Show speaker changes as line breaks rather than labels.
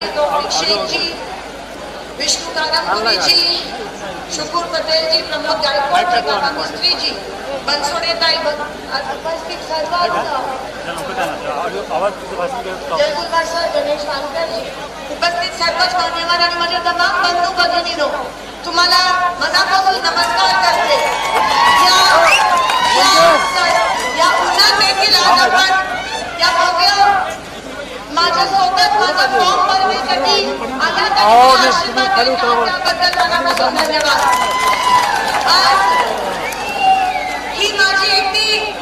शेखजी विष्णू काका पुरीजी शुकूर पटेलजी प्रमोद गायकवाड काका मिस्त्रीजी बनसोडे उपस्थित सर्व उपस्थित सर्वच मान्यवर आणि माझ्या तमाम बंधू भगिनीनो तुम्हाला मनापासून Saluto ako. Imagine